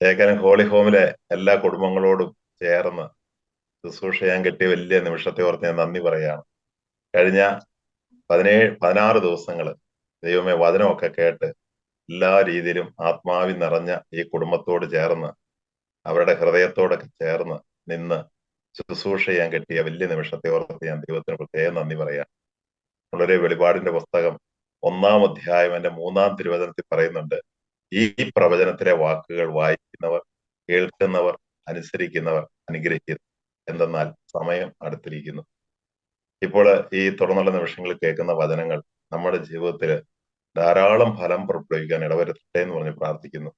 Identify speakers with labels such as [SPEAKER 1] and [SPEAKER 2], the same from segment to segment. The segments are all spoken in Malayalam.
[SPEAKER 1] ചേക്കനും ഹോളി ഹോമിലെ എല്ലാ കുടുംബങ്ങളോടും ചേർന്ന് ശുശ്രൂഷ ചെയ്യാൻ കിട്ടിയ വലിയ നിമിഷത്തെ ഓർത്ത് ഞാൻ നന്ദി പറയുകയാണ്. കഴിഞ്ഞ പതിനേഴ് പതിനാറ് ദിവസങ്ങൾ ദൈവമേ വചനമൊക്കെ കേട്ട് എല്ലാ രീതിയിലും ആത്മാവി നിറഞ്ഞ ഈ കുടുംബത്തോട് ചേർന്ന് അവരുടെ ഹൃദയത്തോടൊക്കെ ചേർന്ന് നിന്ന് ശുശ്രൂഷ ചെയ്യാൻ കിട്ടിയ വലിയ നിമിഷത്തെ ഓർത്ത് ഞാൻ ദൈവത്തിന് പ്രത്യേകം നന്ദി പറയാം വളരെ വെളിപാടിന്റെ പുസ്തകം ഒന്നാം അധ്യായം എന്റെ മൂന്നാം തിരുവചനത്തിൽ പറയുന്നുണ്ട് ഈ പ്രവചനത്തിലെ വാക്കുകൾ വായിക്കുന്നവർ കേൾക്കുന്നവർ അനുസരിക്കുന്നവർ അനുഗ്രഹിക്കുന്നു. എന്തെന്നാൽ സമയം അടുത്തിരിക്കുന്നു. ഇപ്പോൾ ഈ തുടർന്നുള്ള നിമിഷങ്ങളിൽ കേൾക്കുന്ന വചനങ്ങൾ നമ്മുടെ ജീവിതത്തിൽ ധാരാളം ഫലം പുറപ്പെടുവിക്കാൻ ഇടവരുത്തട്ടെ എന്ന് പറഞ്ഞ് പ്രാർത്ഥിക്കുന്നു.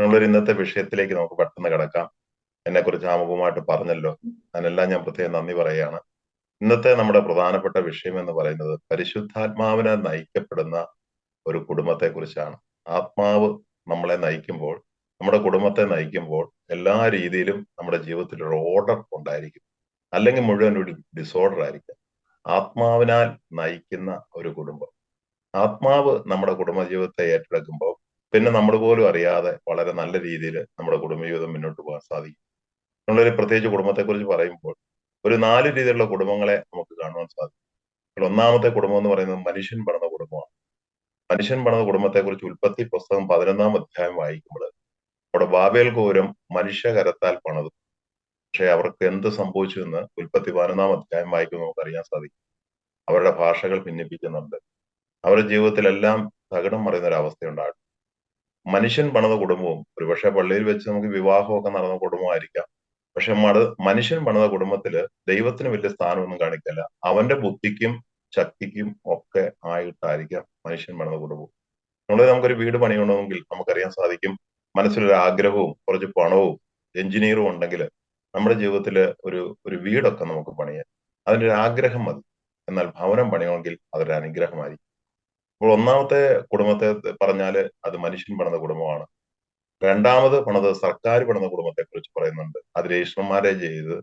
[SPEAKER 1] നമ്മളൊരു ഇന്നത്തെ വിഷയത്തിലേക്ക് നമുക്ക് പെട്ടെന്ന് കിടക്കാം. എന്നെ കുറിച്ച് ആമുഖമായിട്ട് പറഞ്ഞല്ലോ. അതിനെല്ലാം ഞാൻ പ്രത്യേകം നന്ദി പറയുകയാണ്. ഇന്നത്തെ നമ്മുടെ പ്രധാനപ്പെട്ട വിഷയം എന്ന് പറയുന്നത് പരിശുദ്ധാത്മാവിനെ നയിക്കപ്പെടുന്ന ഒരു കുടുംബത്തെ കുറിച്ചാണ് ആത്മാവ് നമ്മളെ നയിക്കുമ്പോൾ നമ്മുടെ കുടുംബത്തെ നയിക്കുമ്പോൾ എല്ലാ രീതിയിലും നമ്മുടെ ജീവിതത്തിൽ ഒരു ഓർഡർ ഉണ്ടായിരിക്കും. അല്ലെങ്കിൽ മുഴുവൻ ഒരു ഡിസോർഡർ ആയിരിക്കും. ആത്മാവിനാൽ നയിക്കുന്ന ഒരു കുടുംബം. ആത്മാവ് നമ്മുടെ കുടുംബജീവിതത്തെ ഏറ്റെടുക്കുമ്പോൾ പിന്നെ നമ്മൾ പോലും അറിയാതെ വളരെ നല്ല രീതിയിൽ നമ്മുടെ കുടുംബജീവിതം മുന്നോട്ട് പോകാൻ സാധിക്കും. നമ്മളൊരു പ്രത്യേകിച്ച് കുടുംബത്തെക്കുറിച്ച് പറയുമ്പോൾ ഒരു നാല് രീതിയിലുള്ള കുടുംബങ്ങളെ നമുക്ക് കാണുവാൻ സാധിക്കും. ഒന്നാമത്തെ കുടുംബം എന്ന് പറയുന്നത് മനുഷ്യൻ പറഞ്ഞ കുടുംബമാണ്. മനുഷ്യൻ പണിത കുടുംബത്തെക്കുറിച്ച് ഉൽപ്പത്തി പുസ്തകം പതിനൊന്നാം അധ്യായം വായിക്കുമ്പോൾ അവിടെ ബാബേൽ ഗോരം മനുഷ്യകരത്താൽ പണിതു. പക്ഷെ അവർക്ക് എന്ത് സംഭവിച്ചു എന്ന് ഉൽപ്പത്തി പതിനൊന്നാം അധ്യായം വായിക്കുമ്പോൾ നമുക്ക് അറിയാൻ സാധിക്കും. അവരുടെ ഭാഷകൾ ഭിന്നിപ്പിക്കുന്നുണ്ട്. അവരുടെ ജീവിതത്തിലെല്ലാം തകിടം മറിയുന്ന ഒരു അവസ്ഥയുണ്ടാകും മനുഷ്യൻ പണിത കുടുംബവും ഒരുപക്ഷെ പള്ളിയിൽ വെച്ച് നമുക്ക് വിവാഹമൊക്കെ നടന്ന കുടുംബമായിരിക്കാം. പക്ഷെ മനുഷ്യൻ പണിത കുടുംബത്തിൽ ദൈവത്തിന് വലിയ സ്ഥാനമൊന്നും കാണിക്കല്ല. അവന്റെ ബുദ്ധിക്കും ശക്തിക്കും ഒക്കെ ആയിട്ടായിരിക്കാം മനുഷ്യൻ മണന്ന് കുടുംബം നമ്മൾ നമുക്കൊരു വീട് പണിയണമെങ്കിൽ നമുക്കറിയാൻ സാധിക്കും മനസ്സിലൊരു ആഗ്രഹവും കുറച്ച് പണവും എഞ്ചിനീയറും ഉണ്ടെങ്കിൽ നമ്മുടെ ജീവിതത്തിൽ ഒരു ഒരു വീടൊക്കെ നമുക്ക് പണിയാൻ. അതിന്റെ ഒരു ആഗ്രഹം മതി. എന്നാൽ ഭവനം പണിയണമെങ്കിൽ അതൊരു അനുഗ്രഹമായിരിക്കും. അപ്പോൾ ഒന്നാമത്തെ കുടുംബത്തെ പറഞ്ഞാൽ അത് മനുഷ്യൻ പണിത കുടുംബമാണ്. രണ്ടാമത് പണിത് സർക്കാർ പണിത കുടുംബത്തെ കുറിച്ച് പറയുന്നുണ്ട്. അത് ചെയ്ത്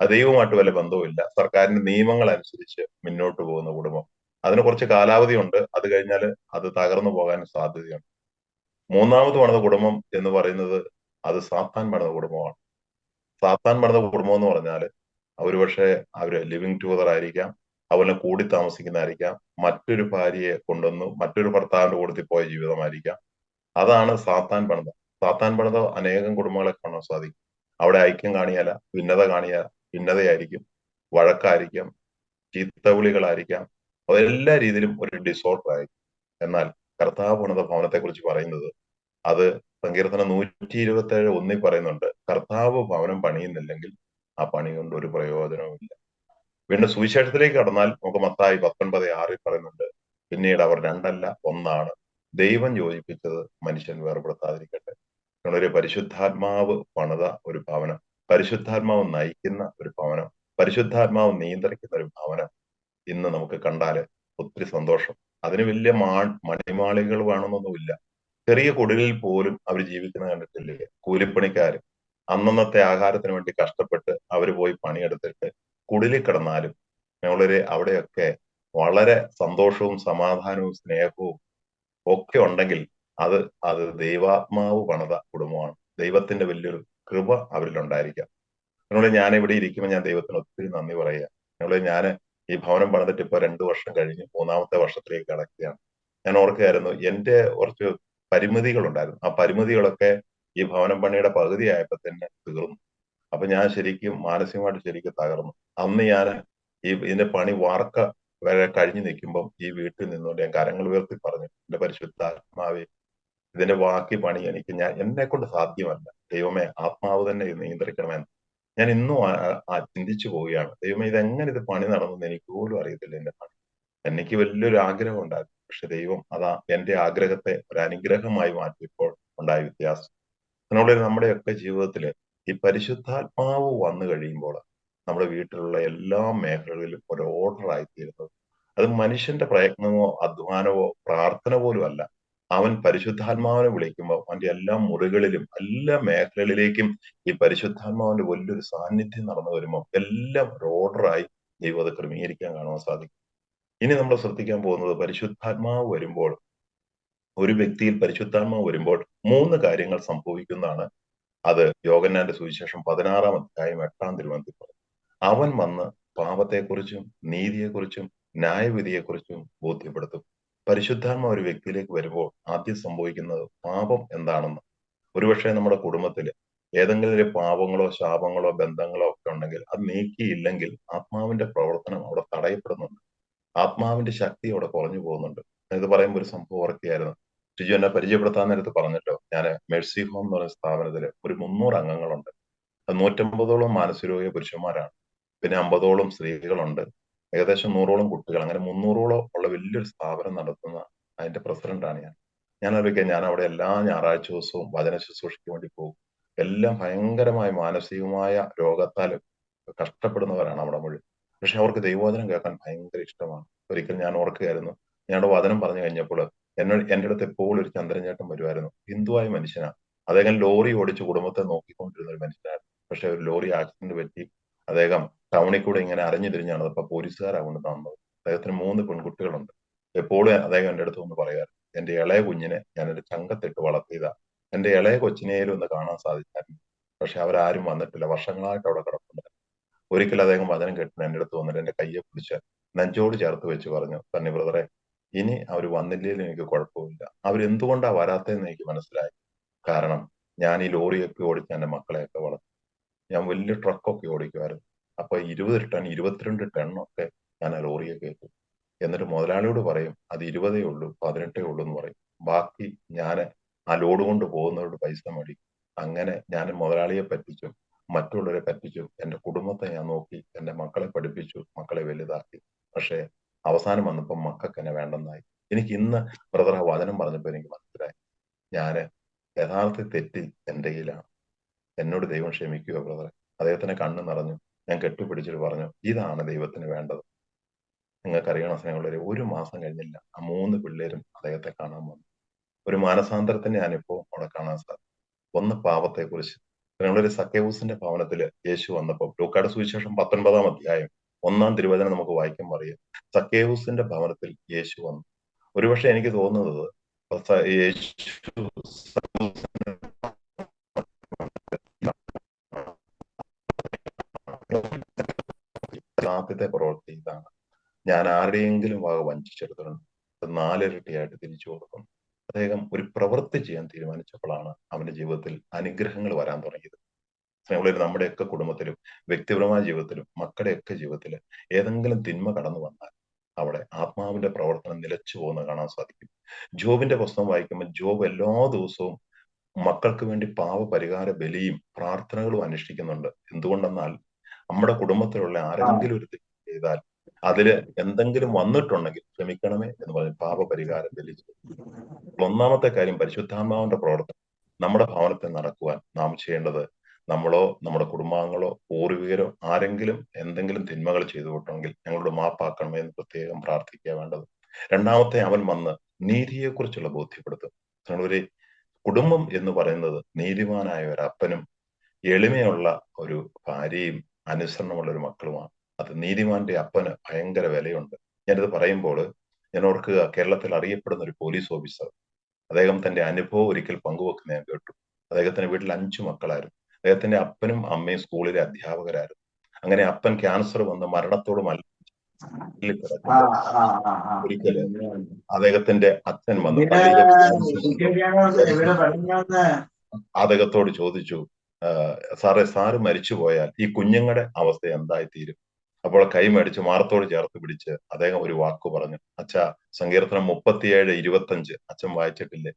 [SPEAKER 1] അത് ദൈവമായിട്ട് വല്ല ബന്ധവുമില്ല. സർക്കാരിന്റെ നിയമങ്ങൾ അനുസരിച്ച് മുന്നോട്ട് പോകുന്ന കുടുംബം. അതിന് കുറച്ച് കാലാവധി ഉണ്ട് അത് കഴിഞ്ഞാൽ അത് തകർന്നു പോകാൻ സാധ്യതയുണ്ട്. മൂന്നാമത് പണിത കുടുംബം എന്ന് പറയുന്നത് അത് സാത്താൻ പണിത കുടുംബമാണ്. സാത്താൻ പണിത കുടുംബം എന്ന് പറഞ്ഞാൽ ഒരുപക്ഷെ അവർ ലിവിങ് ടുഗദർ ആയിരിക്കാം. അതുപോലെ കൂടി താമസിക്കുന്നതായിരിക്കാം. മറ്റൊരു ഭാര്യയെ കൊണ്ടുവന്നു മറ്റൊരു ഭർത്താവിന്റെ കൂടത്തിൽ പോയ ജീവിതമായിരിക്കാം. അതാണ് സാത്താൻ പണിത. സാത്താൻ പണിത അനേകം കുടുംബങ്ങളെ കാണാൻ സാധിക്കും. അവിടെ ഐക്യം കാണിയാല ഭിന്നത കാണിയാല ഭിന്നതയായിരിക്കും വഴക്കായിരിക്കാം ചീത്തവിളികളായിരിക്കാം. അതെല്ലാ രീതിയിലും ഒരു ഡിസോർഡർ ആയിരിക്കും. എന്നാൽ കർത്താവ് പണിത ഭവനത്തെ കുറിച്ച് പറയുന്നത് അത് സങ്കീർത്തനം നൂറ്റി ഇരുപത്തി ഏഴ് ഒന്നിൽ പറയുന്നുണ്ട് കർത്താവ് ഭവനം പണിയുന്നില്ലെങ്കിൽ ആ പണി കൊണ്ട് ഒരു പ്രയോജനവുമില്ല വീണ്ടും സുവിശേഷത്തിലേക്ക് കടന്നാൽ നമുക്ക് മത്തായി പത്തൊൻപത് ആറിൽ പറയുന്നുണ്ട് പിന്നീട് അവർ രണ്ടല്ല ഒന്നാണ്. ദൈവം യോജിപ്പിച്ചത് മനുഷ്യൻ വേർപെടുത്താതിരിക്കട്ടെ. ഒരു പരിശുദ്ധാത്മാവ് പണിത ഒരു ഭവനം. പരിശുദ്ധാത്മാവ് നയിക്കുന്ന ഒരു ഭവനം പരിശുദ്ധാത്മാവ് നിയന്ത്രിക്കുന്ന ഒരു ഭവനം ഇന്ന് നമുക്ക് കണ്ടാൽ ഒത്തിരി സന്തോഷം. അതിന് വലിയ മാ മണിമാളികൾ വേണമെന്നൊന്നുമില്ല. ചെറിയ കുടിലിൽ പോലും അവർ ജീവിക്കുന്ന കണ്ടിട്ടില്ലേ? കൂലിപ്പണിക്കാർ അന്നന്നത്തെ ആഹാരത്തിന് വേണ്ടി കഷ്ടപ്പെട്ട് അവർ പോയി പണിയെടുത്തിട്ട് കുടിലിൽ കിടന്നാലും ഞങ്ങളൊരു അവിടെയൊക്കെ വളരെ സന്തോഷവും സമാധാനവും സ്നേഹവും ഒക്കെ ഉണ്ടെങ്കിൽ അത് അത് ദൈവാത്മാവ് പണിത കുടുംബമാണ്. ദൈവത്തിന്റെ വലിയൊരു കൃപ അവരിലുണ്ടായിരിക്കാം. നിങ്ങളെ ഞാൻ ഇവിടെ ഇരിക്കുമ്പോൾ ഞാൻ ദൈവത്തിന് ഒത്തിരി നന്ദി പറയുക. നിങ്ങളെ ഞാൻ ഈ ഭവനം പണിതിട്ട് ഇപ്പൊ രണ്ടു വർഷം കഴിഞ്ഞ് മൂന്നാമത്തെ വർഷത്തിലേക്ക് കടക്കുകയാണ്. ഞാൻ ഓർക്കുകയായിരുന്നു എന്റെ കുറച്ച് പരിമിതികളുണ്ടായിരുന്നു. ആ പരിമിതികളൊക്കെ ഈ ഭവനം പണിയുടെ ആയപ്പോൾ തന്നെ തീർന്നു. അപ്പൊ ഞാൻ ശരിക്കും മാനസികമായിട്ട് ശരിക്കും തകർന്നു. അന്ന് ഞാൻ ഈ ഇതിന്റെ പണി വാർക്ക വരെ കഴിഞ്ഞു നിൽക്കുമ്പം ഈ വീട്ടിൽ നിന്നുകൊണ്ട് ഞാൻ കരങ്ങൾ ഉയർത്തി പറഞ്ഞു എന്റെ പരിശുദ്ധാത്മാവെ ഇതിന്റെ ബാക്കി പണി എനിക്ക് ഞാൻ എന്നെ കൊണ്ട് സാധ്യമല്ല. ദൈവമേ ആത്മാവ് തന്നെ നിയന്ത്രിക്കണമെന്ന്. ഞാൻ ഇന്നും ചിന്തിച്ചു പോവുകയാണ്. ദൈവമേ ഇതെങ്ങനെ ഇത് പണി നടന്നു എനിക്ക് പോലും അറിയത്തില്ല എന്റെ പണി. എനിക്ക് വലിയൊരു ആഗ്രഹം ഉണ്ടായിരുന്നു. പക്ഷെ ദൈവം അതാ എന്റെ ആഗ്രഹത്തെ ഒരു അനുഗ്രഹമായി മാറ്റിയപ്പോൾ ഉണ്ടായ വ്യത്യാസം. അതിനോട് നമ്മുടെയൊക്കെ ജീവിതത്തിൽ ഈ പരിശുദ്ധാത്മാവ് വന്നു കഴിയുമ്പോൾ നമ്മുടെ വീട്ടിലുള്ള എല്ലാ മേഖലകളിലും ഒരു ഓർഡർ ആയിത്തീരുന്നത്. അത് മനുഷ്യന്റെ പ്രയത്നമോ അധ്വാനമോ പ്രാർത്ഥന പോലും അല്ല അവൻ പരിശുദ്ധാത്മാവിനെ വിളിക്കുമ്പോൾ അവന്റെ എല്ലാ മുറികളിലും എല്ലാ മേഖലകളിലേക്കും ഈ പരിശുദ്ധാത്മാവിന്റെ വലിയൊരു സാന്നിധ്യം നടന്നു വരുമ്പോൾ എല്ലാം ഓർഡറായി ദൈവം അത് ക്രമീകരിക്കാൻ കാണുവാൻ സാധിക്കും. ഇനി നമ്മൾ ശ്രദ്ധിക്കാൻ പോകുന്നത് പരിശുദ്ധാത്മാവ് വരുമ്പോൾ ഒരു വ്യക്തിയിൽ പരിശുദ്ധാത്മാവ് വരുമ്പോൾ മൂന്ന് കാര്യങ്ങൾ സംഭവിക്കുന്നതാണ്. അത് യോഗന്നാന്റെ സുവിശേഷം പതിനാറാം അധ്യായം എട്ടാം തിരുവനന്തപുരം അവൻ വന്ന് പാപത്തെക്കുറിച്ചും നീതിയെക്കുറിച്ചും ന്യായവിധിയെക്കുറിച്ചും ബോധ്യപ്പെടുത്തും. പരിശുദ്ധാത്മ ഒരു വ്യക്തിയിലേക്ക് വരുമ്പോൾ ആദ്യം സംഭവിക്കുന്നത് പാപം എന്താണെന്ന്. ഒരുപക്ഷെ നമ്മുടെ കുടുംബത്തിൽ ഏതെങ്കിലും പാപങ്ങളോ ശാപങ്ങളോ ബന്ധങ്ങളോ ഒക്കെ ഉണ്ടെങ്കിൽ അത് നീക്കിയില്ലെങ്കിൽ ആത്മാവിന്റെ പ്രവർത്തനം അവിടെ തടയപ്പെടുന്നുണ്ട്. ആത്മാവിന്റെ ശക്തി അവിടെ കുറഞ്ഞു പോകുന്നുണ്ട്. ഇത് പറയുമ്പോൾ ഒരു സംഭവം ഓർക്കുകയായിരുന്നു ഷിജു എന്നെ പരിചയപ്പെടുത്താൻ നേരത്ത് പറഞ്ഞല്ലോ ഞാൻ മെഴ്സി ഹോം എന്ന് പറയുന്ന സ്ഥാപനത്തിൽ ഒരു മുന്നൂറ് അംഗങ്ങളുണ്ട്. നൂറ്റമ്പതോളം മാനസികരോഗ്യ പുരുഷന്മാരാണ്. പിന്നെ അമ്പതോളം സ്ത്രീകളുണ്ട്. ഏകദേശം നൂറോളം കുട്ടികൾ അങ്ങനെ മുന്നൂറോളം ഉള്ള വലിയൊരു സ്ഥാപനം നടത്തുന്ന അതിന്റെ പ്രസിഡന്റാണ് ഞാൻ. ഞാൻ അറിയിക്കാം ഞാൻ അവിടെ എല്ലാ ഞായറാഴ്ച ദിവസവും വചന ശുശ്രൂഷയ്ക്ക് വേണ്ടി പോകും. എല്ലാം ഭയങ്കരമായ മാനസികമായ രോഗത്താൽ കഷ്ടപ്പെടുന്നവരാണ് അവിടെ മുഴുവൻ. പക്ഷെ അവർക്ക് ദൈവവചനം കേൾക്കാൻ ഭയങ്കര ഇഷ്ടമാണ്. ഒരിക്കൽ ഞാൻ ഓർക്കുകയായിരുന്നു ഞങ്ങളുടെ വചനം പറഞ്ഞു കഴിഞ്ഞപ്പോൾ എന്നോട് എന്റെ അടുത്ത് എപ്പോഴും ഒരു ചന്ദ്രൻചേട്ടൻ വരുമായിരുന്നു. ഹിന്ദുവായ മനുഷ്യനാണ് അദ്ദേഹം ലോറി ഓടിച്ച് കുടുംബത്തെ നോക്കിക്കൊണ്ടിരുന്ന ഒരു മനുഷ്യനായിരുന്നു. പക്ഷെ ഒരു ലോറി ആക്സിഡന്റ് പറ്റി അദ്ദേഹം ടൗണിൽ കൂടെ ഇങ്ങനെ അറിഞ്ഞു തിരിഞ്ഞാണ് അപ്പൊ പോലീസുകാരാണ് തന്നത് അദ്ദേഹത്തിന് മൂന്ന് പെൺകുട്ടികളുണ്ട്. എപ്പോഴും അദ്ദേഹം എന്റെ അടുത്ത് ഒന്ന് പറയാറ് എന്റെ ഇളയ കുഞ്ഞിനെ ഞാൻ എന്റെ ചങ്കത്തിട്ട് വളർത്തിയതാ. എന്റെ ഇളയ കൊച്ചിനെയും ഒന്ന് കാണാൻ സാധിച്ചായിരുന്നു. പക്ഷെ അവരാരും വന്നിട്ടില്ല. വർഷങ്ങളായിട്ട് അവിടെ കിടപ്പുണ്ടായിരുന്നു ഒരിക്കൽ അദ്ദേഹം വചനം കേട്ടിട്ട് എന്റെ അടുത്ത് വന്നിട്ട് എന്റെ കയ്യെ പിടിച്ച് നെഞ്ചോട് ചേർത്ത് വെച്ച് പറഞ്ഞു തന്നെ ബ്രദറെ ഇനി അവർ വന്നില്ലെങ്കിലും എനിക്ക് കുഴപ്പമില്ല. അവരെന്തുകൊണ്ടാ വരാത്തതെന്ന് എനിക്ക് മനസ്സിലായി. കാരണം ഞാൻ ഈ ലോറിയൊക്കെ ഓടിച്ച് എന്റെ മക്കളെയൊക്കെ വളർത്തി. ഞാൻ വലിയ ട്രക്കൊക്കെ ഓടിക്കുമായിരുന്നു അപ്പൊ ഇരുപത് ടൺ ഇരുപത്തിരണ്ട് ടണ്ണൊക്കെ ഞാൻ ആ ലോറിയെ കയറ്റും. എന്നിട്ട് മുതലാളിയോട് പറയും അത് ഇരുപതേ ഉള്ളൂ പതിനെട്ടേ ഉള്ളൂ എന്ന് പറയും. ബാക്കി ഞാൻ ആ ലോഡ് കൊണ്ട് പോകുന്നവരോട് പൈസ മേടിക്കും അങ്ങനെ ഞാൻ മുതലാളിയെ പറ്റിച്ചും മറ്റുള്ളവരെ പറ്റിച്ചും എന്റെ കുടുംബത്തെ ഞാൻ നോക്കി എന്റെ മക്കളെ പഠിപ്പിച്ചു മക്കളെ വലുതാക്കി. പക്ഷേ അവസാനം വന്നപ്പോൾ മക്കൾക്ക് എന്നെ വേണ്ടെന്നായി. എനിക്ക് ഇന്ന് ബ്രദർ ആ വചനം പറഞ്ഞപ്പോൾ എനിക്ക് മനസ്സിലായി. ഞാൻ യഥാർത്ഥ തെറ്റിൽ എന്റെ കയ്യിലാണ്. എന്നോട് ദൈവം ക്ഷമിക്കുക ബ്രദറെ. അദ്ദേഹത്തിന് കണ്ണു നിറഞ്ഞു. ഞാൻ കെട്ടിപ്പിടിച്ചിട്ട് പറഞ്ഞു ഇതാണ് ദൈവത്തിന് വേണ്ടത്. നിങ്ങൾക്കറിയണം സ്നേഹമുള്ളവരെ ഒരു മാസം കഴിഞ്ഞില്ല. ആ മൂന്ന് പിള്ളേരും അദ്ദേഹത്തെ കാണാൻ വന്നു. ഒരു മാനസാന്തരത്തിന് ഞാനിപ്പോ അവിടെ കാണാൻ സാധിക്കും ഒന്ന് പാപത്തെ കുറിച്ച് നിങ്ങളൊരു സക്കേവൂസിന്റെ ഭവനത്തിൽ യേശു വന്നപ്പോൾ ലൂക്കാട് സുവിശേഷം പത്തൊൻപതാം അധ്യായം ഒന്നാം തിരുവചനം നമുക്ക് വായിക്കാൻ അറിയാം സക്കേവൂസിന്റെ ഭവനത്തിൽ യേശു വന്നു. ഒരുപക്ഷെ എനിക്ക് തോന്നുന്നത് യേശു ആദ്യത്തെ പ്രവൃത്തി ഇതാണ്. ഞാൻ ആരുടെയെങ്കിലും വക വഞ്ചിച്ചെടുത്തിട്ടുണ്ട്. അത് നാലിരട്ടിയായിട്ട് തിരിച്ചു കൊടുക്കും. അദ്ദേഹം ഒരു പ്രവൃത്തി ചെയ്യാൻ തീരുമാനിച്ചപ്പോഴാണ് അവന്റെ ജീവിതത്തിൽ അനുഗ്രഹങ്ങൾ വരാൻ തുടങ്ങിയത്. സ്നേഹമുള്ളവർ നമ്മുടെയൊക്കെ കുടുംബത്തിലും വ്യക്തിപരമായ ജീവിതത്തിലും മക്കളുടെയൊക്കെ ജീവിതത്തിൽ ഏതെങ്കിലും തിന്മ കടന്നു വന്നാൽ അവിടെ ആത്മാവിന്റെ പ്രവർത്തനം നിലച്ചു പോകുന്ന കാണാൻ സാധിക്കും. ജോബിന്റെ പുസ്തകം വായിക്കുമ്പോൾ ജോബ് എല്ലാ ദിവസവും മക്കൾക്ക് വേണ്ടി പാവ പരിഹാര ബലിയും പ്രാർത്ഥനകളും അനുഷ്ഠിക്കുന്നുണ്ട് എന്തുകൊണ്ടെന്നാൽ നമ്മുടെ കുടുംബത്തിലുള്ള ആരെങ്കിലും ഒരു തെറ്റ് ചെയ്താൽ അതിൽ എന്തെങ്കിലും വന്നിട്ടുണ്ടെങ്കിൽ ക്ഷമിക്കണമേ എന്ന് പറഞ്ഞ് പാപപരിഹാരം ലഭിച്ചു ഒന്നാമത്തെ കാര്യം പരിശുദ്ധാത്മാവിന്റെ പ്രവർത്തനം. നമ്മുടെ ഭവനത്തിൽ നടക്കുവാൻ നാം ചെയ്യേണ്ടത് നമ്മളോ നമ്മുടെ കുടുംബാംഗങ്ങളോ പൂർവികരോ ആരെങ്കിലും എന്തെങ്കിലും തിന്മകൾ ചെയ്തു വിട്ടുണ്ടെങ്കിൽ ഞങ്ങളോട് മാപ്പാക്കണമേ എന്ന് പ്രത്യേകം പ്രാർത്ഥിക്കുക വേണ്ടത്. രണ്ടാമത്തെ അവൻ വന്ന് നീതിയെക്കുറിച്ചുള്ള ബോധ്യപ്പെടുത്തും. ഒരു കുടുംബം എന്ന് പറയുന്നത് നീതിമാനായ ഒരു അപ്പനും എളിമയുള്ള ഒരു ഭാര്യയും അനുസരണമുള്ള ഒരു മക്കളുമാണ്. അത് നീതിമാന്റെ അപ്പന് ഭയങ്കര വിലയുണ്ട്. ഞാനിത് പറയുമ്പോൾ ഞാൻ ഓർക്കുക കേരളത്തിൽ അറിയപ്പെടുന്ന ഒരു പോലീസ് ഓഫീസർ അദ്ദേഹം തന്റെ അനുഭവം ഒരിക്കൽ പങ്കുവെക്കുന്ന ഞാൻ കേട്ടു. അദ്ദേഹത്തിന്റെ വീട്ടിൽ അഞ്ചു മക്കളായിരുന്നു. അദ്ദേഹത്തിന്റെ അപ്പനും അമ്മയും സ്കൂളിലെ അധ്യാപകരായിരുന്നു. അങ്ങനെ അപ്പൻ ക്യാൻസർ വന്ന് മരണത്തോട് ഒരിക്കൽ അദ്ദേഹത്തിന്റെ അച്ഛൻ വന്ന്. അദ്ദേഹത്തോട് ചോദിച്ചു സാറേ സാറ് മരിച്ചു പോയാൽ ഈ കുഞ്ഞുങ്ങളുടെ അവസ്ഥ എന്തായിത്തീരും? അപ്പോൾ കൈ മേടിച്ച് മാറത്തോട് ചേർത്ത് പിടിച്ച് അദ്ദേഹം ഒരു വാക്ക് പറഞ്ഞു. അച്ഛ സങ്കീർത്തനം മുപ്പത്തിയേഴ് ഇരുപത്തഞ്ച്. അച്ഛൻ വായിച്ചിട്ടില്ലേ?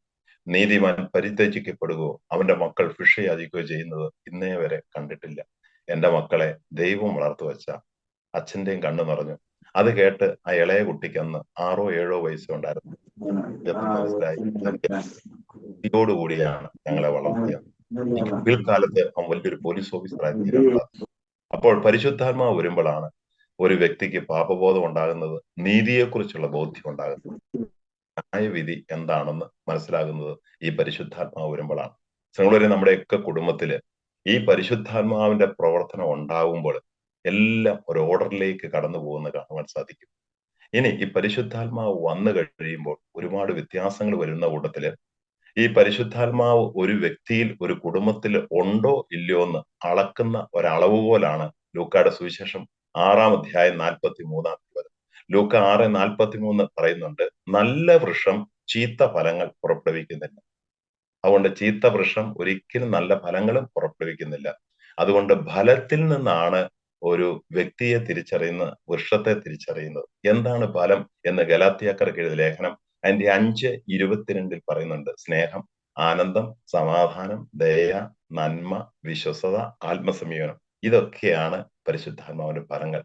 [SPEAKER 1] നീതിമാൻ പരിത്യജിക്കപ്പെടുകയോ അവന്റെ മക്കൾ ഫിഷയാതിക്കുകയോ ചെയ്യുന്നത് ഇന്നേ വരെ കണ്ടിട്ടില്ല. എന്റെ മക്കളെ ദൈവം വളർത്തു വെച്ച അച്ഛന്റെയും കണ്ണു നിറഞ്ഞു. അത് കേട്ട് ആ ഇളയ കുട്ടിക്ക് അന്ന് ആറോ ഏഴോ വയസ്സുണ്ടായിരുന്നു മനസ്സിലായി. കൂടിയാണ് ഞങ്ങളെ വളർത്തിയത്. പിൽക്കാലത്ത് അവൻ വലിയൊരു പോലീസ് ഓഫീസറായി അപ്പോൾ പരിശുദ്ധാത്മാവ് വരുമ്പോഴാണ് ഒരു വ്യക്തിക്ക് പാപബോധം ഉണ്ടാകുന്നത് നീതിയെക്കുറിച്ചുള്ള ബോധ്യം ഉണ്ടാകുന്നത്. ന്യായവിധി എന്താണെന്ന് മനസ്സിലാകുന്നത് ഈ പരിശുദ്ധാത്മാവ് വരുമ്പോഴാണ്. നിങ്ങളൊരു നമ്മുടെയൊക്കെ കുടുംബത്തിൽ ഈ പരിശുദ്ധാത്മാവിന്റെ പ്രവർത്തനം ഉണ്ടാകുമ്പോൾ എല്ലാം ഒരു ഓർഡറിലേക്ക് കടന്നു പോകുന്ന കാണുവാൻ സാധിക്കും. ഇനി ഈ പരിശുദ്ധാത്മാവ് വന്നു കഴിയുമ്പോൾ ഒരുപാട് വ്യത്യാസങ്ങൾ വരുന്ന കൂട്ടത്തിൽ ഈ പരിശുദ്ധാത്മാവ് ഒരു വ്യക്തിയിൽ ഒരു കുടുംബത്തിൽ ഉണ്ടോ ഇല്ലയോ എന്ന് അളക്കുന്ന ഒരളവുകോലാണ് ലൂക്കയുടെ സുവിശേഷം ആറാം അധ്യായം നാൽപ്പത്തി മൂന്നാം തീയതി ലൂക്ക ആറ് നാൽപ്പത്തി മൂന്ന് പറയുന്നുണ്ട് നല്ല വൃക്ഷം ചീത്ത ഫലങ്ങൾ പുറപ്പെടുവിക്കുന്നില്ല. അതുകൊണ്ട് ചീത്ത വൃക്ഷം ഒരിക്കലും നല്ല ഫലങ്ങളും പുറപ്പെടുവിക്കുന്നില്ല. അതുകൊണ്ട് ഫലത്തിൽ നിന്നാണ് ഒരു വ്യക്തിയെ തിരിച്ചറിയുന്ന വൃക്ഷത്തെ തിരിച്ചറിയുന്നത്. എന്താണ് ഫലം എന്ന് ഗലാത്തിയാക്കർക്ക് ലേഖനം അതിന്റെ അഞ്ച് ഇരുപത്തിരണ്ടിൽ പറയുന്നുണ്ട് സ്നേഹം ആനന്ദം സമാധാനം ദയ നന്മ വിശ്വസത ആത്മസമീപനം ഇതൊക്കെയാണ് പരിശുദ്ധാത്മാവിന്റെ ഫലങ്ങൾ.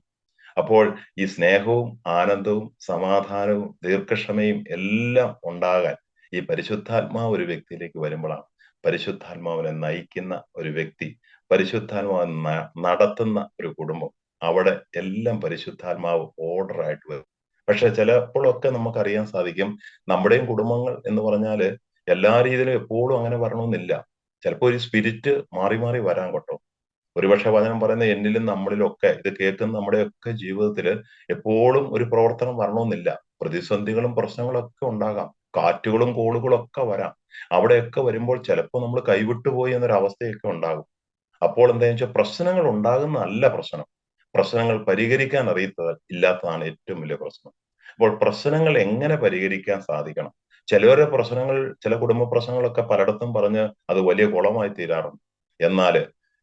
[SPEAKER 1] അപ്പോൾ ഈ സ്നേഹവും ആനന്ദവും സമാധാനവും ദീർഘക്ഷമയും എല്ലാം ഉണ്ടാകാൻ ഈ പരിശുദ്ധാത്മാവ് ഒരു വ്യക്തിയിലേക്ക് വരുമ്പോഴാണ് പരിശുദ്ധാത്മാവിനെ നയിക്കുന്ന ഒരു വ്യക്തി പരിശുദ്ധാത്മാവ് നടത്തുന്ന ഒരു കുടുംബം. അവിടെ എല്ലാം പരിശുദ്ധാത്മാവ് ഓർഡർ ആയിട്ട് വരും. പക്ഷെ ചിലപ്പോഴൊക്കെ നമുക്കറിയാൻ സാധിക്കും നമ്മുടെയും കുടുംബങ്ങൾ എന്ന് പറഞ്ഞാൽ എല്ലാ രീതിയിലും എപ്പോഴും അങ്ങനെ വരണമെന്നില്ല. ചിലപ്പോൾ ഒരു സ്പിരിറ്റ് മാറി മാറി വരാൻ കേട്ടോ ഒരുപക്ഷെ വചനം പറയുന്ന എന്നിലും നമ്മളിലൊക്കെ ഇത് കേൾക്കുന്ന നമ്മുടെയൊക്കെ ജീവിതത്തിൽ എപ്പോഴും ഒരു പ്രവർത്തനം വരണമെന്നില്ല. പ്രതിസന്ധികളും പ്രശ്നങ്ങളൊക്കെ ഉണ്ടാകാം. കാറ്റുകളും കോളുകളും ഒക്കെ വരാം. അവിടെയൊക്കെ വരുമ്പോൾ ചിലപ്പോൾ നമ്മൾ കൈവിട്ടുപോയി എന്നൊരു അവസ്ഥയൊക്കെ ഉണ്ടാകും. അപ്പോൾ എന്താ വെച്ചാൽ പ്രശ്നങ്ങൾ ഉണ്ടാകുന്നതല്ല പ്രശ്നം. പ്രശ്നങ്ങൾ പരിഹരിക്കാൻ അറിയാത്ത ഇല്ലാത്തതാണ് ഏറ്റവും വലിയ പ്രശ്നം. അപ്പോൾ പ്രശ്നങ്ങൾ എങ്ങനെ പരിഹരിക്കാൻ സാധിക്കണം? ചിലവരുടെ പ്രശ്നങ്ങൾ ചില കുടുംബ പ്രശ്നങ്ങളൊക്കെ പലയിടത്തും പറഞ്ഞ് അത് വലിയ കുളമായി തീരാറുണ്ട്. എന്നാൽ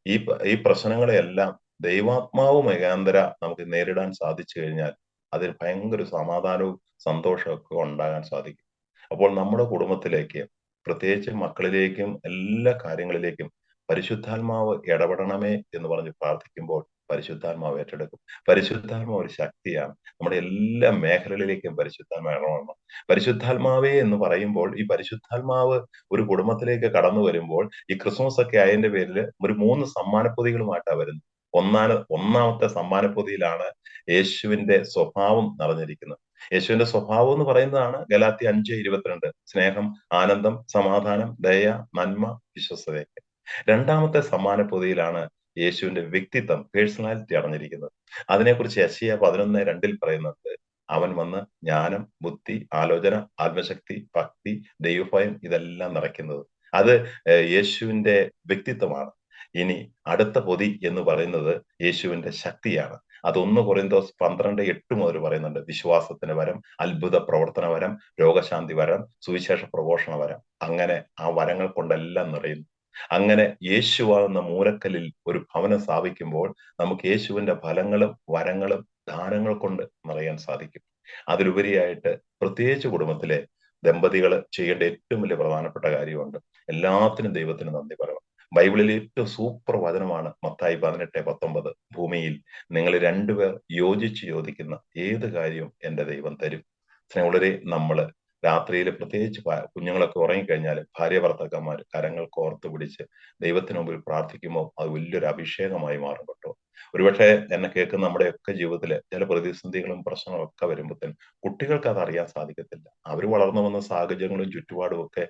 [SPEAKER 1] ഈ ഈ പ്രശ്നങ്ങളെയെല്ലാം ദൈവാത്മാവ് മുഖാന്തര നമുക്ക് നേരിടാൻ സാധിച്ചു കഴിഞ്ഞാൽ അതിൽ ഭയങ്കര സമാധാനവും സന്തോഷമൊക്കെ ഉണ്ടാകാൻ സാധിക്കും. അപ്പോൾ നമ്മുടെ കുടുംബത്തിലേക്ക് പ്രത്യേകിച്ച് മക്കളിലേക്കും എല്ലാ കാര്യങ്ങളിലേക്കും പരിശുദ്ധാത്മാവ് ഇടപെടണമേ എന്ന് പറഞ്ഞ് പ്രാർത്ഥിക്കുമ്പോൾ പരിശുദ്ധാത്മാവ് ഏറ്റെടുക്കും. പരിശുദ്ധാത്മാവ് ഒരു ശക്തിയാണ്. നമ്മുടെ എല്ലാ മേഖലകളിലേക്കും പരിശുദ്ധാത്മാവ് ഇറങ്ങണം പരിശുദ്ധാത്മാവേ എന്ന് പറയുമ്പോൾ ഈ പരിശുദ്ധാത്മാവ് ഒരു കുടുംബത്തിലേക്ക് കടന്നു വരുമ്പോൾ ഈ ക്രിസ്മസ് ഒക്കെ അതിന്റെ പേരിൽ ഒരു മൂന്ന് സമ്മാനപ്പൊതികളുമായിട്ടാണ് വരുന്നത്. ഒന്നാണ് ഒന്നാമത്തെ സമ്മാനപ്പൊതിയിലാണ് യേശുവിന്റെ സ്വഭാവം നിറഞ്ഞിരിക്കുന്നത്. യേശുവിന്റെ സ്വഭാവം എന്ന് പറയുന്നതാണ് ഗലാത്തി അഞ്ച് ഇരുപത്തിരണ്ട്. സ്നേഹം ആനന്ദം സമാധാനം ദയ നന്മ വിശ്വസതയൊക്കെ രണ്ടാമത്തെ സമ്മാനപ്പൊതിയിലാണ് യേശുവിന്റെ വ്യക്തിത്വം പേഴ്സണാലിറ്റി അടഞ്ഞിരിക്കുന്നത് അതിനെക്കുറിച്ച് യശിയ പതിനൊന്ന് രണ്ടിൽ പറയുന്നുണ്ട്. അവൻ വന്ന് ജ്ഞാനം ബുദ്ധി ആലോചന ആത്മശക്തി ഭക്തി ദൈവഭയം ഇതെല്ലാം നിറയ്ക്കുന്നത്. അത് യേശുവിന്റെ വ്യക്തിത്വമാണ്. ഇനി അടുത്ത പൊതി എന്ന് പറയുന്നത് യേശുവിന്റെ ശക്തിയാണ്. അതൊന്ന് കുറയുന്തോസ് പന്ത്രണ്ട് എട്ട് മുതൽ പറയുന്നുണ്ട്. വിശ്വാസത്തിന് വരം അത്ഭുത പ്രവർത്തന വരം രോഗശാന്തി വരം സുവിശേഷ പ്രഘോഷണ വരം. അങ്ങനെ ആ വരങ്ങൾ കൊണ്ടെല്ലാം നിറയുന്നു. അങ്ങനെ യേശുവാകുന്ന മൂലക്കല്ലിൽ ഒരു ഭവനം സ്ഥാപിക്കുമ്പോൾ നമുക്ക് യേശുവിന്റെ ഫലങ്ങളും വരങ്ങളും ദാനങ്ങൾ കൊണ്ട് നിറയാൻ സാധിക്കും. അതിലുപരിയായിട്ട് പ്രത്യേകിച്ച് കുടുംബത്തിലെ ദമ്പതികൾ ചെയ്യേണ്ട ഏറ്റവും വലിയ പ്രധാനപ്പെട്ട കാര്യമുണ്ട്. എല്ലാത്തിനും ദൈവത്തിന് നന്ദി പറയണം. ബൈബിളിലെ ഏറ്റവും സൂപ്പർ വചനമാണ് മത്തായി പതിനെട്ട് പത്തൊമ്പത്. ഭൂമിയിൽ നിങ്ങൾ രണ്ടുപേർ യോജിച്ച് യോജിക്കുന്ന ഏത് കാര്യവും എന്റെ ദൈവം തരും. സ്നേഹമുള്ളവരെ നമ്മൾ രാത്രിയിൽ പ്രത്യേകിച്ച് കുഞ്ഞുങ്ങളൊക്കെ ഉറങ്ങിക്കഴിഞ്ഞാൽ ഭാര്യ ഭർത്താക്കന്മാർ കരങ്ങൾ കോർത്ത് പിടിച്ച് ദൈവത്തിന് മുമ്പിൽ പ്രാർത്ഥിക്കുമ്പോൾ അത് വലിയൊരു അഭിഷേകമായി മാറും കേട്ടോ ഒരുപക്ഷെ എന്നെ കേൾക്കുന്ന നമ്മുടെയൊക്കെ ജീവിതത്തിൽ ചില പ്രതിസന്ധികളും പ്രശ്നങ്ങളും ഒക്കെ വരുമ്പോഴത്തേനും കുട്ടികൾക്ക് അത് അറിയാൻ സാധിക്കത്തില്ല. അവർ വളർന്നു വന്ന സാഹചര്യങ്ങളും ചുറ്റുപാടും ഒക്കെ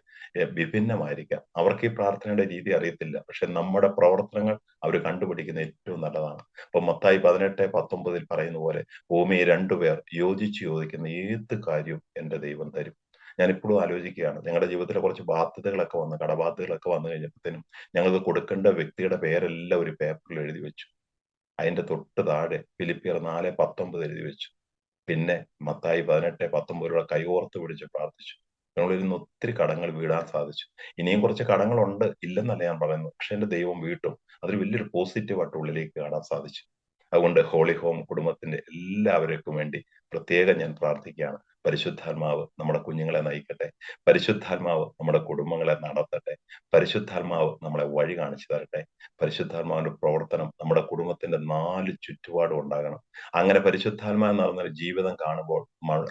[SPEAKER 1] വിഭിന്നമായിരിക്കാം. അവർക്ക് ഈ പ്രാർത്ഥനയുടെ രീതി അറിയത്തില്ല. പക്ഷെ നമ്മുടെ പ്രവർത്തനങ്ങൾ അവർ കണ്ടുപിടിക്കുന്ന ഏറ്റവും നല്ലതാണ്. അപ്പൊ മത്തായി പതിനെട്ട് പത്തൊമ്പതിൽ പറയുന്ന പോലെ ഭൂമിയെ രണ്ടുപേർ യോജിച്ച് യോജിക്കുന്ന ഏത് കാര്യവും എന്റെ ദൈവം തരും. ഞാൻ ഇപ്പോഴും ആലോചിക്കുകയാണ്. ഞങ്ങളുടെ ജീവിതത്തിലെ കുറച്ച് ബാധ്യതകളൊക്കെ വന്ന് കടബാധ്യതകളൊക്കെ വന്നു കഴിഞ്ഞപ്പോഴത്തേനും ഞങ്ങൾക്ക് കൊടുക്കേണ്ട വ്യക്തിയുടെ പേരെല്ലാം ഒരു പേപ്പറിൽ എഴുതി വെച്ചു. അതിന്റെ തൊട്ട് താഴെ ഫിലിപ്പിയർ നാല് പത്തൊമ്പത് എഴുതി വെച്ചു. പിന്നെ മത്തായി പതിനെട്ട് പത്തൊമ്പതിലൂടെ കൈകോർത്ത് പിടിച്ച് പ്രാർത്ഥിച്ചു. ഞങ്ങളിരുന്ന് ഒത്തിരി കടങ്ങൾ വീടാൻ സാധിച്ചു. ഇനിയും കുറച്ച് കടങ്ങളുണ്ട് ഇല്ലെന്നല്ല ഞാൻ പറയുന്നത്. പക്ഷെ എന്റെ ദൈവം വീട്ടും അതൊരു വലിയൊരു പോസിറ്റീവായിട്ട് ഉള്ളിലേക്ക് കാണാൻ സാധിച്ചു. അതുകൊണ്ട് ഹോളി ഹോം കുടുംബത്തിന്റെ എല്ലാവർക്കും വേണ്ടി പ്രത്യേകം ഞാൻ പ്രാർത്ഥിക്കുകയാണ്. പരിശുദ്ധാത്മാവ് നമ്മുടെ കുഞ്ഞുങ്ങളെ നയിക്കട്ടെ. പരിശുദ്ധാത്മാവ് നമ്മുടെ കുടുംബങ്ങളെ നടത്തട്ടെ. പരിശുദ്ധാത്മാവ് നമ്മളെ വഴി കാണിച്ചു തരട്ടെ. പരിശുദ്ധാത്മാവിന്റെ പ്രവർത്തനം നമ്മുടെ കുടുംബത്തിന്റെ നാല് ചുറ്റുപാടും ഉണ്ടാകണം. അങ്ങനെ പരിശുദ്ധാത്മാവ് നടന്നൊരു ജീവിതം കാണുമ്പോൾ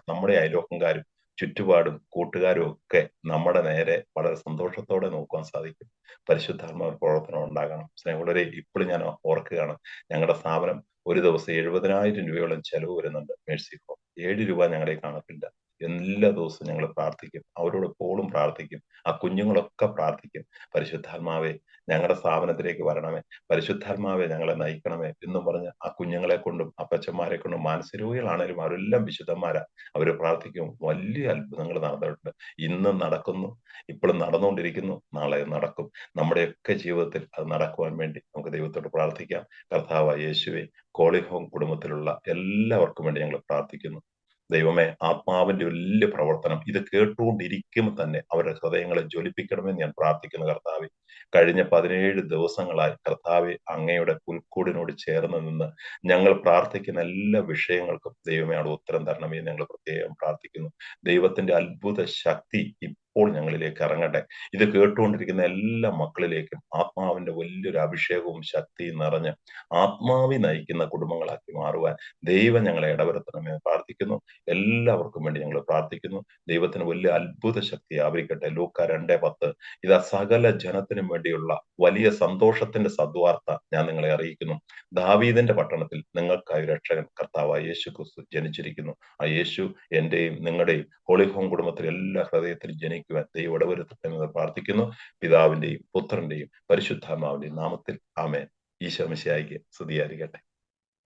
[SPEAKER 1] നമ്മുടെ അയലോക്കംകാരും ചുറ്റുപാടും കൂട്ടുകാരും ഒക്കെ നമ്മുടെ നേരെ വളരെ സന്തോഷത്തോടെ നോക്കുവാൻ സാധിക്കും. പരിശുദ്ധാത്മാവിന്റെ പ്രവർത്തനം ഉണ്ടാകണം. സ്നേഹമുള്ളവരെ ഇപ്പോഴും ഞാൻ ഓർക്കുകയാണ് ഞങ്ങളുടെ സ്ഥാപനം ഒരു ദിവസം എഴുപതിനായിരം രൂപയോളം ചെലവ് വരുന്നുണ്ട് മേഴ്സി ഹോം. ഏഴ് രൂപ ഞങ്ങളെ കാണത്തില്ല എല്ലാ ദിവസവും ഞങ്ങൾ പ്രാർത്ഥിക്കും. അവരോട് പോളും പ്രാർത്ഥിക്കും. ആ കുഞ്ഞുങ്ങളൊക്കെ പ്രാർത്ഥിക്കും. പരിശുദ്ധാത്മാവെ ഞങ്ങളുടെ സ്ഥാപനത്തിലേക്ക് വരണമേ. പരിശുദ്ധാത്മാവെ ഞങ്ങളെ നയിക്കണമേ. എന്നും പറഞ്ഞ് ആ കുഞ്ഞുങ്ങളെ കൊണ്ടും അപ്പച്ചന്മാരെ കൊണ്ടും മാനസരോഗികളാണേലും അവരെല്ലാം വിശുദ്ധന്മാരാ. അവർ പ്രാർത്ഥിക്കും. വലിയ അത്ഭുതങ്ങൾ നടന്നിട്ടുണ്ട്. ഇന്നും നടക്കുന്നു. ഇപ്പോഴും നടന്നുകൊണ്ടിരിക്കുന്നു. നാളെ നടക്കും. നമ്മുടെയൊക്കെ ജീവിതത്തിൽ അത് നടക്കുവാൻ വേണ്ടി നമുക്ക് ദൈവത്തോട് പ്രാർത്ഥിക്കാം. കർത്താവ് യേശുവെ കോളിഹോം കുടുംബത്തിലുള്ള എല്ലാവർക്കും വേണ്ടി ഞങ്ങൾ പ്രാർത്ഥിക്കുന്നു. ദൈവമേ ആത്മാവിന്റെ വലിയ പ്രവർത്തനം ഇത് കേട്ടുകൊണ്ടിരിക്കുമ്പോൾ തന്നെ അവരുടെ ഹൃദയങ്ങളെ ജ്വലിപ്പിക്കണമെന്ന് ഞാൻ പ്രാർത്ഥിക്കുന്നു കർത്താവെ. കഴിഞ്ഞ പതിനേഴ് ദിവസങ്ങളായി കർത്താവെ അങ്ങയുടെ പുൽക്കൂടിനോട് ചേർന്ന് നിന്ന് ഞങ്ങൾ പ്രാർത്ഥിക്കുന്ന എല്ലാ വിഷയങ്ങൾക്കും ദൈവമേ അവിടെ ഉത്തരം തരണമെന്ന് ഞങ്ങൾ പ്രത്യേകം പ്രാർത്ഥിക്കുന്നു. ദൈവത്തിന്റെ അത്ഭുത ശക്തി ഇപ്പോൾ ഞങ്ങളിലേക്ക് ഇറങ്ങട്ടെ. ഇത് കേട്ടുകൊണ്ടിരിക്കുന്ന എല്ലാ മക്കളിലേക്കും ആത്മാവിന്റെ വലിയൊരു അഭിഷേകവും ശക്തിയും നിറഞ്ഞ് ആത്മാവി നയിക്കുന്ന കുടുംബങ്ങളാക്കി മാറുവാൻ ദൈവം ഞങ്ങളെ ഇടവരുത്തണമെന്ന് പ്രാർത്ഥിക്കുന്നു. എല്ലാവർക്കും വേണ്ടി ഞങ്ങൾ പ്രാർത്ഥിക്കുന്നു. ദൈവത്തിന് വലിയ അത്ഭുത ശക്തി ആവരിക്കട്ടെ. ലൂക്ക രണ്ടേ പത്ത്. ഇത് സകല ജനത്തിനും വേണ്ടിയുള്ള വലിയ സന്തോഷത്തിന്റെ സദ്വാർത്ത ഞാൻ നിങ്ങളെ അറിയിക്കുന്നു. ദാവീദിന്റെ പട്ടണത്തിൽ നിങ്ങൾക്കായി രക്ഷകൻ കർത്താവ് യേശു ക്രിസ്തു ജനിച്ചിരിക്കുന്നു. ആ യേശു എന്റെയും നിങ്ങളുടെയും ഹോളിഹോം കുടുംബത്തിലെ എല്ലാ ഹൃദയത്തിലും ജനിക്കുവാൻ ദൈവം ഇടവരുത്തണമെന്ന് പ്രാർത്ഥിക്കുന്നു. പിതാവിന്റെയും പുത്രന്റെയും പരിശുദ്ധാത്മാവിന്റെയും നാമത്തിൽ ആമേൻ. ഈശോ മിശിഹായിക്ക് സ്തുതിയായിരിക്കട്ടെ.